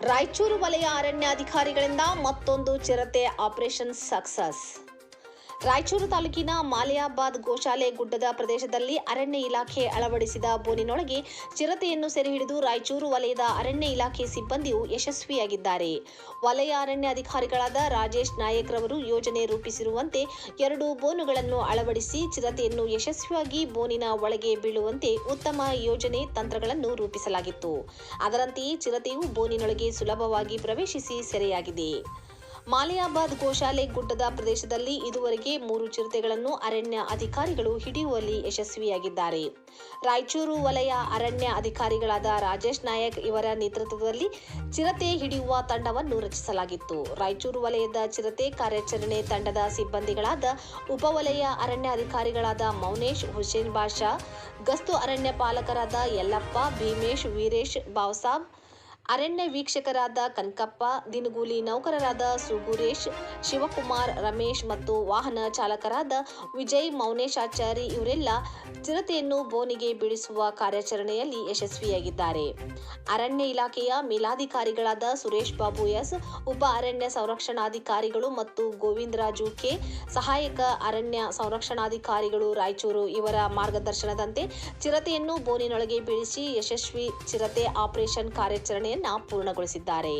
ರಾಯಚೂರು ವಲಯ ಅರಣ್ಯಾಧಿಕಾರಿಗಳಿಂದ ಮತ್ತೊಂದು ಚಿರತೆ ಆಪರೇಷನ್ ಸಕ್ಸಸ್. ರಾಯಚೂರು ತಾಲೂಕಿನ ಮಾಲಿಯಾಬಾದ್ ಗೋಶಾಲೆ ಗುಡ್ಡದ ಪ್ರದೇಶದಲ್ಲಿ ಅರಣ್ಯ ಇಲಾಖೆ ಅಳವಡಿಸಿದ ಬೋನಿನೊಳಗೆ ಚಿರತೆಯನ್ನು ಸೆರೆ ಹಿಡಿದು ರಾಯಚೂರು ವಲಯದ ಅರಣ್ಯ ಇಲಾಖೆ ಸಿಬ್ಬಂದಿಯು ಯಶಸ್ವಿಯಾಗಿದ್ದಾರೆ. ವಲಯ ಅರಣ್ಯ ಅಧಿಕಾರಿಗಳಾದ ರಾಜೇಶ್ ನಾಯಕ್ ರವರು ಯೋಜನೆ ರೂಪಿಸಿರುವಂತೆ ಎರಡು ಬೋನುಗಳನ್ನು ಅಳವಡಿಸಿ ಚಿರತೆಯನ್ನು ಯಶಸ್ವಿಯಾಗಿ ಬೋನಿನ ಒಳಗೆ ಬೀಳುವಂತೆ ಉತ್ತಮ ಯೋಜನೆ ತಂತ್ರಗಳನ್ನು ರೂಪಿಸಲಾಗಿತ್ತು. ಅದರಂತೆಯೇ ಚಿರತೆಯು ಬೋನಿನೊಳಗೆ ಸುಲಭವಾಗಿ ಪ್ರವೇಶಿಸಿ ಸೆರೆಯಾಗಿದೆ. ಮಾಲಿಯಾಬಾದ್ ಗೋಶಾಲೆ ಗುಡ್ಡದ ಪ್ರದೇಶದಲ್ಲಿ ಇದುವರೆಗೆ ಮೂರು ಚಿರತೆಗಳನ್ನು ಅರಣ್ಯ ಅಧಿಕಾರಿಗಳು ಹಿಡಿಯುವಲ್ಲಿ ಯಶಸ್ವಿಯಾಗಿದ್ದಾರೆ. ರಾಯಚೂರು ವಲಯ ಅರಣ್ಯ ಅಧಿಕಾರಿಗಳಾದ ರಾಜೇಶ್ ನಾಯಕ್ ಇವರ ನೇತೃತ್ವದಲ್ಲಿ ಚಿರತೆ ಹಿಡಿಯುವ ತಂಡವನ್ನು ರಚಿಸಲಾಗಿತ್ತು. ರಾಯಚೂರು ವಲಯದ ಚಿರತೆ ಕಾರ್ಯಾಚರಣೆ ತಂಡದ ಸಿಬ್ಬಂದಿಗಳಾದ ಉಪವಲಯ ಅರಣ್ಯ ಅಧಿಕಾರಿಗಳಾದ ಮೌನೇಶ್, ಹುಸೇನ್ ಬಾಷಾ ಗಸ್ತು ಅರಣ್ಯ ಪಾಲಕರಾದ ಯಲ್ಲಪ್ಪ, ಭೀಮೇಶ್, ವೀರೇಶ್, ಬಾವ್ಸಾಬ್ ಅರಣ್ಯ ವೀಕ್ಷಕರಾದ ಕನಕಪ್ಪ, ದಿನಗೂಲಿ ನೌಕರರಾದ ಸುಗುರೇಶ್, ಶಿವಕುಮಾರ್, ರಮೇಶ್ ಮತ್ತು ವಾಹನ ಚಾಲಕರಾದ ವಿಜಯ್ ಮೌನೇಶಾಚಾರಿ ಇವರೆಲ್ಲ ಚಿರತೆಯನ್ನು ಬೋನಿಗೆ ಬೀಳಿಸುವ ಕಾರ್ಯಾಚರಣೆಯಲ್ಲಿ ಯಶಸ್ವಿಯಾಗಿದ್ದಾರೆ. ಅರಣ್ಯ ಇಲಾಖೆಯ ಮೇಲಾಧಿಕಾರಿಗಳಾದ ಸುರೇಶ್ ಬಾಬು ಎಸ್, ಉಪ ಅರಣ್ಯ ಸಂರಕ್ಷಣಾಧಿಕಾರಿಗಳು ಮತ್ತು ಗೋವಿಂದರಾಜು ಕೆ, ಸಹಾಯಕ ಅರಣ್ಯ ಸಂರಕ್ಷಣಾಧಿಕಾರಿಗಳು ರಾಯಚೂರು ಇವರ ಮಾರ್ಗದರ್ಶನದಂತೆ ಚಿರತೆಯನ್ನು ಬೋನಿನೊಳಗೆ ಬೀಳಿಸಿ ಯಶಸ್ವಿ ಚಿರತೆ ಆಪರೇಷನ್ ಕಾರ್ಯಾಚರಣೆಯನ್ನ ನಾ ಪೂರ್ಣಗೊಳಿಸಿದ್ದಾರೆ.